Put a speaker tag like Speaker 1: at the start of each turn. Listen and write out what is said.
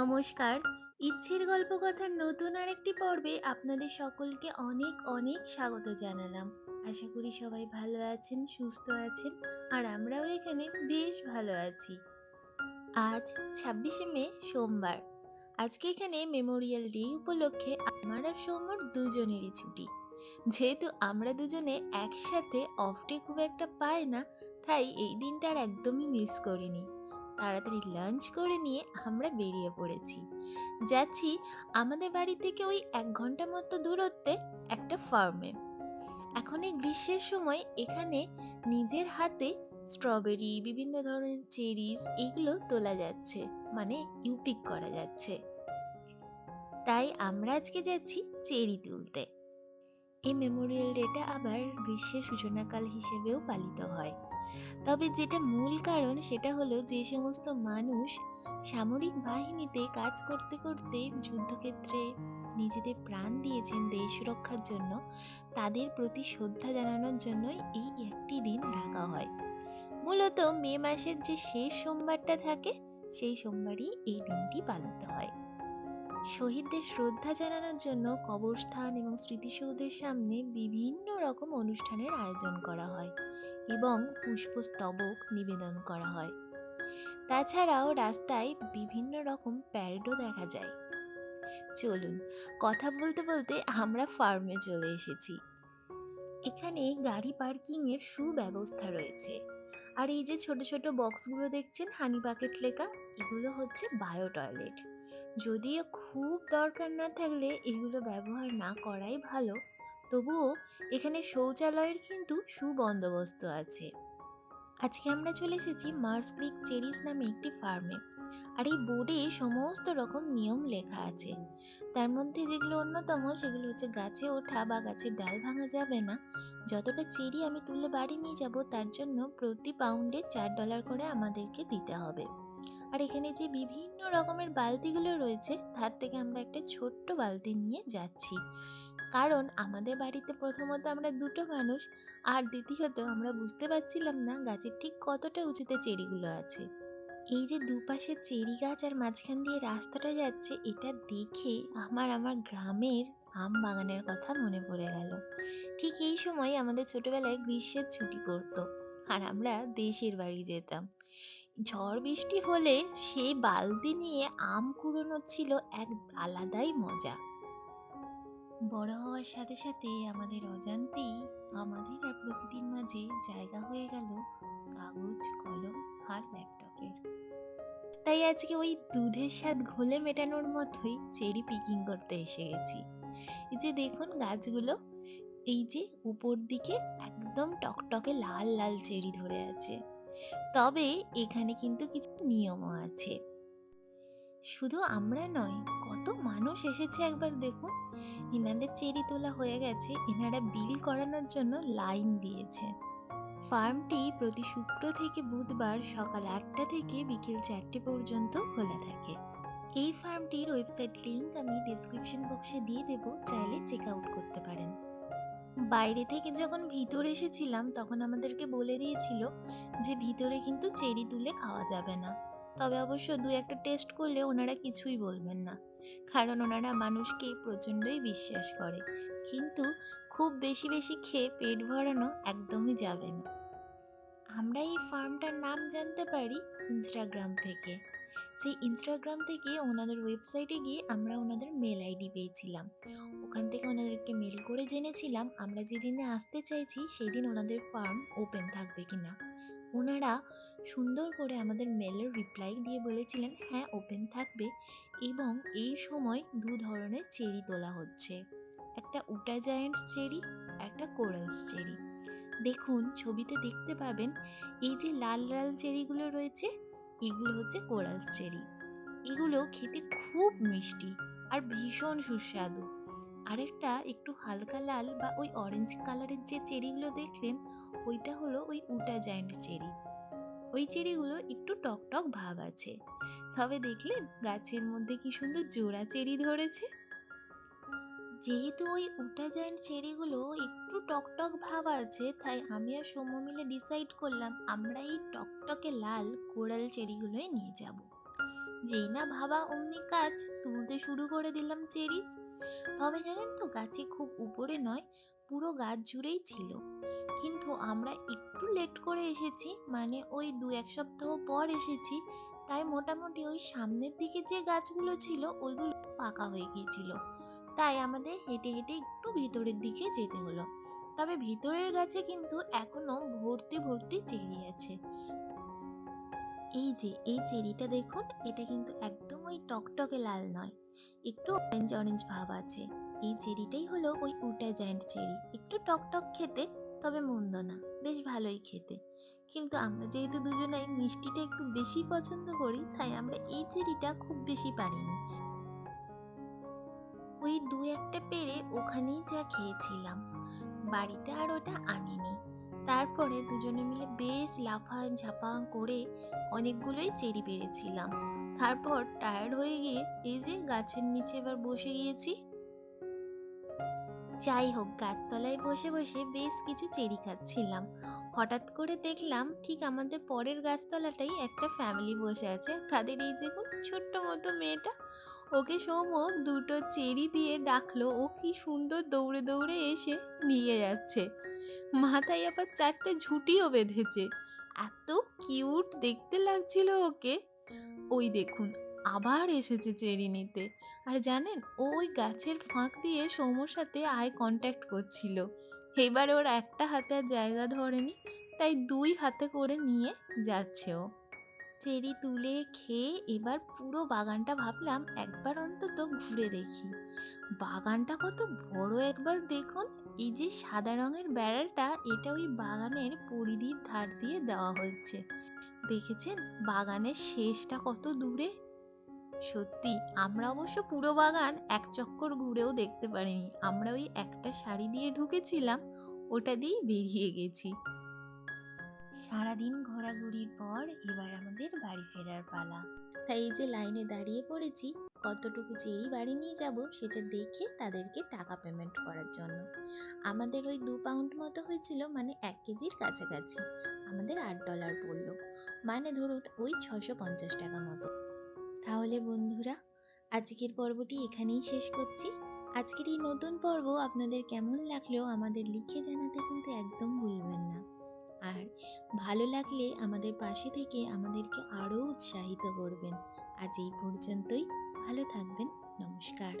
Speaker 1: নমস্কার। ইচ্ছের গল্প কথার নতুন আরেকটি পর্বে আপনাদের সকলকে অনেক অনেক স্বাগত জানালাম। আশা করি সবাই ভালো আছেন, সুস্থ আছেন, আর আমরাও এখানে বেশ ভালো আছি। আজ ছাব্বিশে মে, সোমবার। আজকে এখানে মেমোরিয়াল ডে উপলক্ষে আমার আর সৌম্যর দুজনেরই ছুটি। যেহেতু আমরা দুজনে একসাথে অফ ডে খুব একটা পাই না, তাই এই দিনটা আর একদমই মিস করিনি। তাড়াতাড়ি লাঞ্চ করে নিয়ে আমরা বেরিয়ে পড়েছি। যাচ্ছি আমাদের বাড়ি থেকে ওই এক ঘণ্টা মতো দূরত্বে একটা ফার্মে এখন এই গ্রীষ্মের সময় এখানে নিজের হাতে স্ট্রবেরি বিভিন্ন ধরনের চেরিজ এগুলো তোলা যাচ্ছে মানে ইউপিক করা যাচ্ছে। তাই আমরা আজকে যাচ্ছি চেরি তুলতে। এই মেমোরিয়াল ডেটা আবার গ্রীষ্মের সূচনাকাল হিসেবেও পালিত হয়। তবে যেটা মূল কারণ সেটা হলো যে সমস্ত মানুষ সামরিক বাহিনীতে কাজ করতে করতে যুদ্ধক্ষেত্রে নিজেদের প্রাণ দিয়েছেন দেশ রক্ষার জন্য, তাদের প্রতি শ্রদ্ধা জানানোর জন্যই এই একটি দিন রাখা হয়। মূলত মে মাসের যে শেষ সোমবারটা থাকে, সেই সোমবারই এই দিনটি পালিত হয়। শহীদদের শ্রদ্ধা জানানোর জন্য কবরস্থান এবং স্মৃতিসৌধের সামনে বিভিন্ন রকম অনুষ্ঠানের আয়োজন করা হয় এবং পুষ্পস্তবক নিবেদন করা হয়। তাছাড়াও রাস্তায় বিভিন্ন রকম প্যারেডও দেখা যায়। চলুন, কথা বলতে বলতে আমরা ফার্মে চলে এসেছি। এখানে গাড়ি পার্কিং এর সুব্যবস্থা রয়েছে। আর এই যে ছোট ছোট বক্সগুলো দেখছেন, হানি বাকেট লেখা, এগুলো হচ্ছে বায়ো টয়লেট যদিও খুব দরকার না থাকলে এগুলো ব্যবহার না করাই ভালো, তবুও এখানে শৌচালয়ের কিন্তু সুবন্দোবস্ত আছে। আজকে আমরা চলে এসেছি মার্স ক্রিক চেরিস নামে একটি ফার্মে আর এই বোর্ডে সমস্ত রকম নিয়ম লেখা আছে। তার মধ্যে যেগুলো অন্যতম সেগুলো হচ্ছে গাছে ওঠা বা গাছের ডাল ভাঙা যাবে না। যতটা চেরি আমি তুলে বাড়ি নিয়ে যাব তার জন্য প্রতি পাউন্ডে চার ডলার করে আমাদেরকে দিতে হবে। আর এখানে যে বিভিন্ন রকমের বালতিগুলো রয়েছে, তার থেকে আমরা একটা ছোট্ট বালতি নিয়ে যাচ্ছি। কারণ আমাদের বাড়িতে প্রথমত আমরা দুটো মানুষ, আর দ্বিতীয়ত আমরা বুঝতে পারছিলাম না গাছের ঠিক কতটা উঁচুতে চেরিগুলো আছে। এই যে দুপাশে চেরি গাছ আর মাঝখান দিয়ে রাস্তাটা যাচ্ছে, এটা দেখে আমার আমার গ্রামের আম বাগানের কথা মনে পড়ে গেল। ঠিক এই সময় আমাদের ছোটবেলায় গ্রীষ্মের ছুটি পড়তো, আর আমরা দেশের বাড়ি যেতাম। ঝড় বৃষ্টি হলে সেই বালতি নিয়ে আম কুড়োনো ছিল এক আলাদাই মজা। বড় হওয়ার সাথে সাথে আমাদের অজান্তেই, আমাদের আর প্রকৃতির মাঝে জায়গা হয়ে গেল কাগজ, কলম আর ল্যাপটপের। তাই আজকে ওই দুধের স্বাদ ঘোলে মেটানোর মতোই চেরি পিকিং করতে এসে গেছি। এই যে দেখুন গাছগুলো, এই যে উপর দিকে একদম টকটকে লাল লাল চেরি ধরে আছে। তবে এখানে কিন্তু কিছু নিয়মও আছে। শুধু আমরা নয়, কত মানুষ এসেছে একবার দেখুন। এনাদের চেরি তোলা হয়ে গেছে, এনারা বিল করানোর জন্য লাইন দিয়েছে। ফার্মটি প্রতি শুক্র থেকে বুধবার সকাল আটটা থেকে বিকেল চারটে পর্যন্ত খোলা থাকে। এই ফার্মটির ওয়েবসাইট লিংক আমি ডিসক্রিপশন বক্সে দিয়ে দেব, চাইলে চেক আউট করতে পারেন। বাইরে থেকে যখন ভিতরে এসেছিলাম, তখন আমাদেরকে বলে দিয়েছিল যে, ভিতরে কিন্তু চেরি তুলে খাওয়া যাবে না। তবে অবশ্য দু একটা টেস্ট করলে ওনারা কিছুই বলবেন না। কারণ ওনারা মানুষকে প্রচণ্ডই বিশ্বাস করে। কিন্তু খুব বেশি বেশি খেয়ে পেট ভরানো একদমই যাবে না। আমরা এই ফার্মটার নাম জানতে পারি ইনস্টাগ্রাম থেকে। সেই ইনস্টাগ্রাম থেকে ওনাদের ওয়েবসাইটে গিয়ে আমরা ওনাদের মেল আইডি পেয়েছিলাম। ওখান থেকে ওনাদেরকে মেল করে জেনেছিলাম, আমরা যেদিনে আসতে চাইছি সেদিন ওনাদের ফার্ম ওপেন থাকবে কিনা ওনারা সুন্দর করে আমাদের মেলের রিপ্লাই দিয়ে বলেছিলেন হ্যাঁ ওপেন থাকবে। এবং এই সময় দু ধরনের চেরি তোলা হচ্ছে। একটা উটা জায়ান্টস চেরি একটা কোরালস চেরি দেখুন, ছবিতে দেখতে পাবেন, এই যে লাল লাল চেরিগুলো রয়েছে এগুলো হচ্ছে কোরাল চেরি। এগুলো খেতে খুব মিষ্টি আর ভীষণ সুস্বাদু। আরেকটা একটু হালকা লাল বা ওই অরেঞ্জ কালারের যে চেরিগুলো দেখলেন, ওইটা হলো ওই উটা জায়েন্ট চেরি। ওই চেরিগুলো একটু টক টক ভাব আছে। তবে দেখলেন গাছের মধ্যে কি সুন্দর জোড়া চেরি ধরেছে? যেহেতু ওই উটা জায়ান্ট চেরিগুলো একটু টকটক ভাব আছে, তাই আমি আর সৌম্য মিলে ডিসাইড করলাম আমরা এই টকটকে লাল কোরাল চেরিগুলোই নিয়ে যাব। যেই না ভাবা অমনি কাজ তুলতে শুরু করে দিলাম চেরিস তবে জানেন তো গাছে খুব উপরে নয়, পুরো গাছ জুড়েই ছিল। কিন্তু আমরা একটু লেট করে এসেছি মানে ওই দু এক সপ্তাহ পর এসেছি, তাই মোটামুটি ওই সামনের দিকে যে গাছগুলো ছিল, ওইগুলো ফাঁকা হয়ে গিয়েছিল। তাই আমাদের হেঁটে হেঁটে একটু ভিতরের দিকে যেতে হলো। তবে ভিতরের গাছে কিন্তু এখনও ভর্তি ভর্তি চেরি আছে। এই যে, এই চেরিটা দেখুন, এটা কিন্তু একদম ওই টকটকে লাল নয়, একটু অরেঞ্জ অরেঞ্জ ভাব আছে। এই চেরিটাই হলো ওই উটা জায়ান্ট চেরি। একটু টকটক খেতে, তবে মন্দ না, বেশ ভালোই খেতে। কিন্তু আমরা যেহেতু দুজনাই মিষ্টিটা একটু বেশি পছন্দ করি, তাই আমরা এই চেরিটা খুব বেশি পারিনি। ওই দু একটা পেরে ওখানেই যা খেয়েছিলাম। বাড়িতে আর ওটা আনিনি। তারপরে দুজনে মিলে বেশ লাফা ঝাপা করে অনেকগুলোই চেরি পেরেছিলাম। তারপর টায়ার্ড হয়ে গিয়ে এই যে গাছের নিচে এবার বসে গিয়েছি। যাই হোক, গাছতলায় বসে বসে বেশ কিছু চেরি খাচ্ছিলাম। হঠাৎ করে দেখলাম ঠিক আমাদের পরের গাছতলাটাই একটা ফ্যামিলি বসে আছে। তাদের এই দেখুন, ছোট্ট মতো মেয়েটা ওকে সৌম দুটো চেরি দিয়ে ডাকলো, ও কি সুন্দর দৌড়ে দৌড়ে এসে নিয়ে যাচ্ছে। মাথায় আবার চারটে ঝুঁটিও বেঁধেছে। এত কিউট দেখতে লাগছিল ওকে। ওই দেখুন, আবার এসেছে চেরি নিতে। আর জানেন, ও ওই গাছের ফাঁক দিয়ে সৌমর সাথে আই কন্ট্যাক্ট করছিল। এবার ওর একটা হাতে আর জায়গা ধরেনি, তাই দুই হাতে করে নিয়ে যাচ্ছে ও। চেরি তুলে খেয়ে এবার পুরো বাগানটা ভাবলাম একবার অন্তত ঘুরে দেখি। বাগানটা কত বড় একবার দেখুন। এই যে সাদা রঙের বেড়াটা এটা ওই বাগানের পরিধির ধার দিয়ে দেওয়া হয়েছে। দেখেছেন? বাগানের শেষটা কত দূরে। সত্যি, আমরা অবশ্য পুরো বাগান এক চক্কর ঘুরেও দেখতে পারিনি। আমরা ওই একটা শাড়ি দিয়ে ঢুকেছিলাম, ওটা দিয়েই বেরিয়ে গেছি। সারাদিন ঘোরাঘুরির পর এবার আমাদের বাড়ি ফেরার পালা। তাই এই যে লাইনে দাঁড়িয়ে পড়েছি, কতটুকু চেরি বাড়ি নিয়ে যাব সেটা দেখে তাদেরকে টাকা পেমেন্ট করার জন্য। আমাদের ওই দু পাউন্ড মতো হয়েছিল মানে এক কেজির কাছাকাছি। আমাদের আট ডলার পড়ল। মানে ধরুন ওই ছশো পঞ্চাশ টাকা মতো। তাহলে বন্ধুরা, আজকের পর্বটি এখানেই শেষ করছি। আজকের এই নতুন পর্ব আপনাদের কেমন লাগল আমাদের লিখে জানাতে কিন্তু একদম ভুলবেন না। আর ভালো লাগলে আমাদের পাশে থেকে আমাদেরকে আরও উৎসাহিত করবেন। আজ এই পর্যন্তই। ভালো থাকবেন। নমস্কার।